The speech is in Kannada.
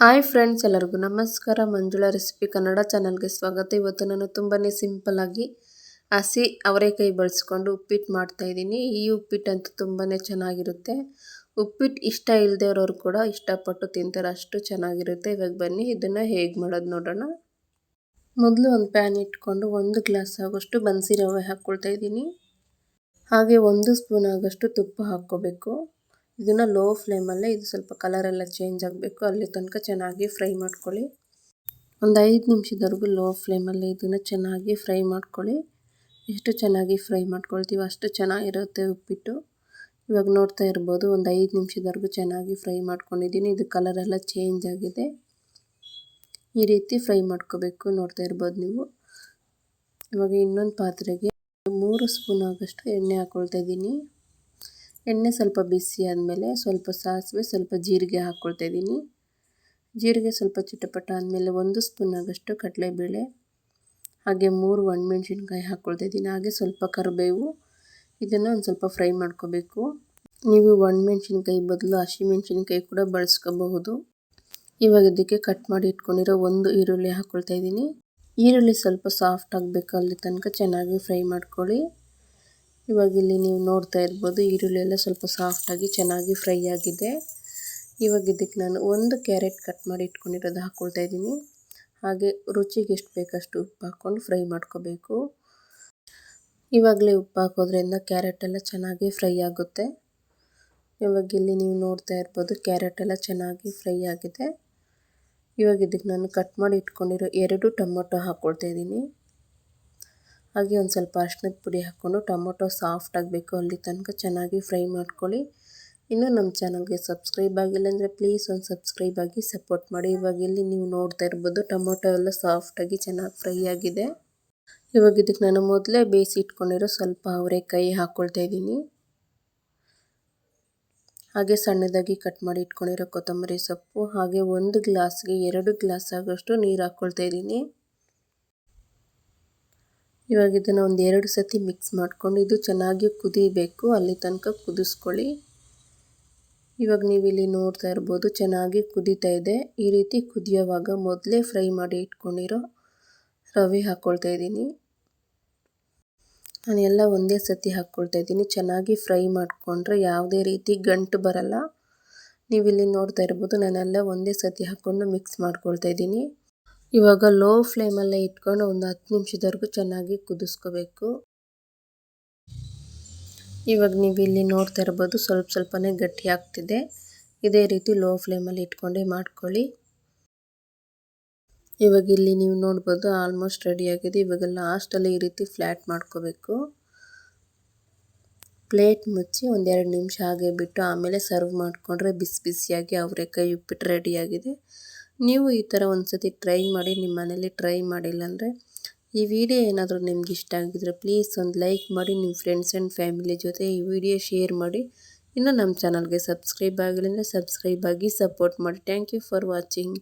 ಹಾಯ್ ಫ್ರೆಂಡ್ಸ್, ಎಲ್ಲರಿಗೂ ನಮಸ್ಕಾರ. ಮಂಜುಳಾ ರೆಸಿಪಿ ಕನ್ನಡ ಚಾನಲ್ಗೆ ಸ್ವಾಗತ. ಇವತ್ತು ನಾನು ತುಂಬಾ ಸಿಂಪಲ್ಲಾಗಿ ಹಸಿ ಅವರೆಕಾಯಿ ಬಳಸ್ಕೊಂಡು ಉಪ್ಪಿಟ್ಟು ಮಾಡ್ತಾಯಿದ್ದೀನಿ ಈ ಉಪ್ಪಿಟ್ಟಂತೂ ತುಂಬಾ ಚೆನ್ನಾಗಿರುತ್ತೆ. ಉಪ್ಪಿಟ್ಟು ಇಷ್ಟ ಇಲ್ಲದೆ ಕೂಡ ಇಷ್ಟಪಟ್ಟು ತಿಂತಾರೆ. ಅಷ್ಟು ಚೆನ್ನಾಗಿರುತ್ತೆ. ಇವಾಗ ಬನ್ನಿ, ಇದನ್ನು ಹೇಗೆ ಮಾಡೋದು ನೋಡೋಣ. ಮೊದಲು ಒಂದು ಪ್ಯಾನ್ ಇಟ್ಕೊಂಡು ಒಂದು ಗ್ಲಾಸ್ ಆಗೋಷ್ಟು ಬನ್ಸಿ ರವೆ ಹಾಕ್ಕೊಳ್ತಾ ಇದ್ದೀನಿ. ಹಾಗೆ ಒಂದು ಸ್ಪೂನ್ ಆಗೋಷ್ಟು ತುಪ್ಪ ಹಾಕ್ಕೋಬೇಕು. ಇದನ್ನು ಲೋ ಫ್ಲೇಮಲ್ಲೇ ಇದು ಸ್ವಲ್ಪ ಕಲರೆಲ್ಲ ಚೇಂಜ್ ಆಗಬೇಕು. ಅಲ್ಲಿ ತನಕ ಚೆನ್ನಾಗಿ ಫ್ರೈ ಮಾಡ್ಕೊಳ್ಳಿ. ಒಂದು ಐದು ನಿಮಿಷದವರೆಗೂ ಲೋ ಫ್ಲೇಮಲ್ಲಿ ಇದನ್ನು ಚೆನ್ನಾಗಿ ಫ್ರೈ ಮಾಡ್ಕೊಳ್ಳಿ. ಎಷ್ಟು ಚೆನ್ನಾಗಿ ಫ್ರೈ ಮಾಡ್ಕೊಳ್ತೀವಿ ಅಷ್ಟು ಚೆನ್ನಾಗಿರುತ್ತೆ ಉಪ್ಪಿಟ್ಟು. ಇವಾಗ ನೋಡ್ತಾ ಇರ್ಬೋದು ಒಂದು ಐದು ನಿಮಿಷದವರೆಗೂ ಚೆನ್ನಾಗಿ ಫ್ರೈ ಮಾಡ್ಕೊಂಡಿದ್ದೀನಿ. ಇದು ಕಲರೆಲ್ಲ ಚೇಂಜ್ ಆಗಿದೆ. ಈ ರೀತಿ ಫ್ರೈ ಮಾಡ್ಕೋಬೇಕು ನೋಡ್ತಾ ಇರ್ಬೋದು ನೀವು. ಇವಾಗ ಇನ್ನೊಂದು ಪಾತ್ರೆಗೆ ಮೂರು ಸ್ಪೂನ್ ಆಗಷ್ಟು ಎಣ್ಣೆ ಹಾಕ್ಕೊಳ್ತಾ ಇದ್ದೀನಿ. ಎಣ್ಣೆ ಸ್ವಲ್ಪ ಬಿಸಿ ಆದಮೇಲೆ ಸ್ವಲ್ಪ ಸಾಸಿವೆ, ಸ್ವಲ್ಪ ಜೀರಿಗೆ ಹಾಕ್ಕೊಳ್ತಾ ಇದ್ದೀನಿ. ಜೀರಿಗೆ ಸ್ವಲ್ಪ ಚಿಟಪಟ ಆದಮೇಲೆ ಒಂದು ಸ್ಪೂನ್ ಆಗಷ್ಟು ಕಡಲೆಬೇಳೆ, ಹಾಗೆ ಮೂರು ಒಣಮೆಣ್ಸಿನ್ಕಾಯಿ ಹಾಕ್ಕೊಳ್ತಾ ಇದ್ದೀನಿ. ಹಾಗೆ ಸ್ವಲ್ಪ ಕರಿಬೇವು, ಇದನ್ನು ಒಂದು ಸ್ವಲ್ಪ ಫ್ರೈ ಮಾಡ್ಕೋಬೇಕು. ನೀವು ಒಣಮೆಣ್ಸಿನ್ಕಾಯಿ ಬದಲು ಹಸಿಮೆಣ್ಸಿನ್ಕಾಯಿ ಕೂಡ ಬಳಸ್ಕೋಬಹುದು. ಇವಾಗ ಇದಕ್ಕೆ ಕಟ್ ಮಾಡಿ ಇಟ್ಕೊಂಡಿರೋ ಒಂದು ಈರುಳ್ಳಿ ಹಾಕ್ಕೊಳ್ತಾ ಇದ್ದೀನಿ. ಈರುಳ್ಳಿ ಸ್ವಲ್ಪ ಸಾಫ್ಟ್ ಆಗಬೇಕು ಅಲ್ಲಿ ತನಕ ಚೆನ್ನಾಗಿ ಫ್ರೈ ಮಾಡ್ಕೊಳ್ಳಿ. ಇವಾಗ ಇಲ್ಲಿ ನೀವು ನೋಡ್ತಾ ಇರ್ಬೋದು, ಈರುಳ್ಳಿ ಎಲ್ಲ ಸ್ವಲ್ಪ ಸಾಫ್ಟಾಗಿ ಚೆನ್ನಾಗಿ ಫ್ರೈ ಆಗಿದೆ. ಇವಾಗ ಇದಕ್ಕೆ ನಾನು ಒಂದು ಕ್ಯಾರೆಟ್ ಕಟ್ ಮಾಡಿ ಇಟ್ಕೊಂಡಿರೋದು ಹಾಕ್ಕೊಳ್ತಾ ಇದ್ದೀನಿ. ಹಾಗೆ ರುಚಿಗೆ ಎಷ್ಟು ಬೇಕಷ್ಟು ಉಪ್ಪು ಹಾಕ್ಕೊಂಡು ಫ್ರೈ ಮಾಡ್ಕೋಬೇಕು. ಇವಾಗಲೇ ಉಪ್ಪು ಹಾಕೋದ್ರಿಂದ ಕ್ಯಾರೆಟ್ ಎಲ್ಲ ಚೆನ್ನಾಗಿ ಫ್ರೈ ಆಗುತ್ತೆ. ಇವಾಗ ಇಲ್ಲಿ ನೀವು ನೋಡ್ತಾ ಇರ್ಬೋದು ಕ್ಯಾರೆಟ್ ಎಲ್ಲ ಚೆನ್ನಾಗಿ ಫ್ರೈ ಆಗಿದೆ. ಇವಾಗ ಇದಕ್ಕೆ ನಾನು ಕಟ್ ಮಾಡಿ ಇಟ್ಕೊಂಡಿರೋ ಎರಡು ಟೊಮೊಟೊ ಹಾಕ್ಕೊಳ್ತಾ ಇದ್ದೀನಿ. ಹಾಗೆ ಒಂದು ಸ್ವಲ್ಪ ಅರ್ಶಿನದ ಪುಡಿ ಹಾಕ್ಕೊಂಡು ಟೊಮೊಟೊ ಸಾಫ್ಟ್ ಆಗಬೇಕು ಅಲ್ಲಿ ತನಕ ಚೆನ್ನಾಗಿ ಫ್ರೈ ಮಾಡ್ಕೊಳ್ಳಿ. ಇನ್ನೂ ನಮ್ಮ ಚಾನಲ್ಗೆ ಸಬ್ಸ್ಕ್ರೈಬ್ ಆಗಿಲ್ಲ ಅಂದರೆ ಪ್ಲೀಸ್ ಒಂದು ಸಬ್ಸ್ಕ್ರೈಬ್ ಆಗಿ ಸಪೋರ್ಟ್ ಮಾಡಿ. ಇವಾಗ ಇಲ್ಲಿ ನೀವು ನೋಡ್ತಾ ಇರ್ಬೋದು ಟೊಮೊಟೊ ಎಲ್ಲ ಸಾಫ್ಟಾಗಿ ಚೆನ್ನಾಗಿ ಫ್ರೈ ಆಗಿದೆ. ಇವಾಗ ಇದಕ್ಕೆ ನಾನು ಮೊದಲೇ ಬೇಯಿಸಿ ಇಟ್ಕೊಂಡಿರೋ ಸ್ವಲ್ಪ ಅವರೆಕಾಯಿ ಹಾಕ್ಕೊಳ್ತಾ ಇದ್ದೀನಿ. ಹಾಗೆ ಸಣ್ಣದಾಗಿ ಕಟ್ ಮಾಡಿ ಇಟ್ಕೊಂಡಿರೋ ಕೊತ್ತಂಬರಿ ಸೊಪ್ಪು ಹಾಗೆ ಒಂದು ಗ್ಲಾಸ್ಗೆ ಎರಡು ಗ್ಲಾಸ್ ಆಗೋಷ್ಟು ನೀರು ಹಾಕ್ಕೊಳ್ತಾ ಇದ್ದೀನಿ. ಇವಾಗ ಇದನ್ನು ಒಂದು ಎರಡು ಸತಿ ಮಿಕ್ಸ್ ಮಾಡಿಕೊಂಡು ಇದು ಚೆನ್ನಾಗಿ ಕುದಿಬೇಕು. ಅಲ್ಲಿ ತನಕ ಕುದಿಸ್ಕೊಳ್ಳಿ. ಇವಾಗ ನೀವು ಇಲ್ಲಿ ನೋಡ್ತಾ ಇರ್ಬೋದು ಚೆನ್ನಾಗಿ ಕುದೀತಾ ಇದೆ. ಈ ರೀತಿ ಕುದಿಯೋವಾಗ ಮೊದಲೇ ಫ್ರೈ ಮಾಡಿ ಇಟ್ಕೊಂಡಿರೋ ರವೆ ಹಾಕ್ಕೊಳ್ತಾ ಇದ್ದೀನಿ. ನಾನು ಎಲ್ಲ ಒಂದೇ ಸತಿ ಹಾಕ್ಕೊಳ್ತಾ ಇದ್ದೀನಿ. ಚೆನ್ನಾಗಿ ಫ್ರೈ ಮಾಡಿಕೊಂಡ್ರೆ ಯಾವುದೇ ರೀತಿ ಗಂಟು ಬರಲ್ಲ. ನೀವು ಇಲ್ಲಿ ನೋಡ್ತಾ ಇರ್ಬೋದು ನಾನೆಲ್ಲ ಒಂದೇ ಸತಿ ಹಾಕ್ಕೊಂಡು ಮಿಕ್ಸ್ ಮಾಡ್ಕೊಳ್ತಾ ಇದ್ದೀನಿ. ಇವಾಗ ಲೋ ಫ್ಲೇಮಲ್ಲೇ ಇಟ್ಕೊಂಡು ಒಂದು ಹತ್ತು ನಿಮಿಷದವರೆಗೂ ಚೆನ್ನಾಗಿ ಕುದಿಸ್ಕೋಬೇಕು. ಇವಾಗ ನೀವು ಇಲ್ಲಿ ನೋಡ್ತಾ ಇರ್ಬೋದು ಸ್ವಲ್ಪ ಸ್ವಲ್ಪನೇ ಗಟ್ಟಿ ಆಗ್ತಿದೆ. ಇದೇ ರೀತಿ ಲೋ ಫ್ಲೇಮಲ್ಲಿ ಇಟ್ಕೊಂಡು ಮಾಡ್ಕೊಳ್ಳಿ. ಇವಾಗ ಇಲ್ಲಿ ನೀವು ನೋಡ್ಬೋದು ಆಲ್ಮೋಸ್ಟ್ ರೆಡಿಯಾಗಿದೆ ಇವಾಗ ಲಾಸ್ಟಲ್ಲಿ ಈ ರೀತಿ ಫ್ಲ್ಯಾಟ್ ಮಾಡ್ಕೋಬೇಕು. ಪ್ಲೇಟ್ ಮುಚ್ಚಿ ಒಂದೆರಡು ನಿಮಿಷ ಹಾಗೆ ಬಿಟ್ಟು ಆಮೇಲೆ ಸರ್ವ್ ಮಾಡಿಕೊಂಡ್ರೆ ಬಿಸಿ ಬಿಸಿಯಾಗಿ ಅವರೆಕಾಯಿ ಉಪ್ಪಿಟ್ಟು ರೆಡಿಯಾಗಿದೆ ನೀವು ಈ ಥರ ಒಂದು ಸತಿ ಟ್ರೈ ಮಾಡಿ, ನಿಮ್ಮ ಮನೇಲಿ ಟ್ರೈ ಮಾಡಿಲ್ಲ ಅಂದರೆ ಈ ವಿಡಿಯೋ ಏನಾದರೂ ನಿಮ್ಗೆ ಇಷ್ಟ ಆಗಿದ್ರೆ ಪ್ಲೀಸ್ ಒಂದು ಲೈಕ್ ಮಾಡಿ, ನಿಮ್ಮ ಫ್ರೆಂಡ್ಸ್ ಆ್ಯಂಡ್ ಫ್ಯಾಮಿಲಿ ಜೊತೆ ಈ ವಿಡಿಯೋ ಶೇರ್ ಮಾಡಿ. ಇನ್ನು ನಮ್ಮ ಚಾನಲ್ಗೆ ಸಬ್ಸ್ಕ್ರೈಬ್ ಆಗಿಲ್ಲ ಅಂದರೆ ಸಬ್ಸ್ಕ್ರೈಬ್ ಆಗಿ ಸಪೋರ್ಟ್ ಮಾಡಿ. Thank you for watching.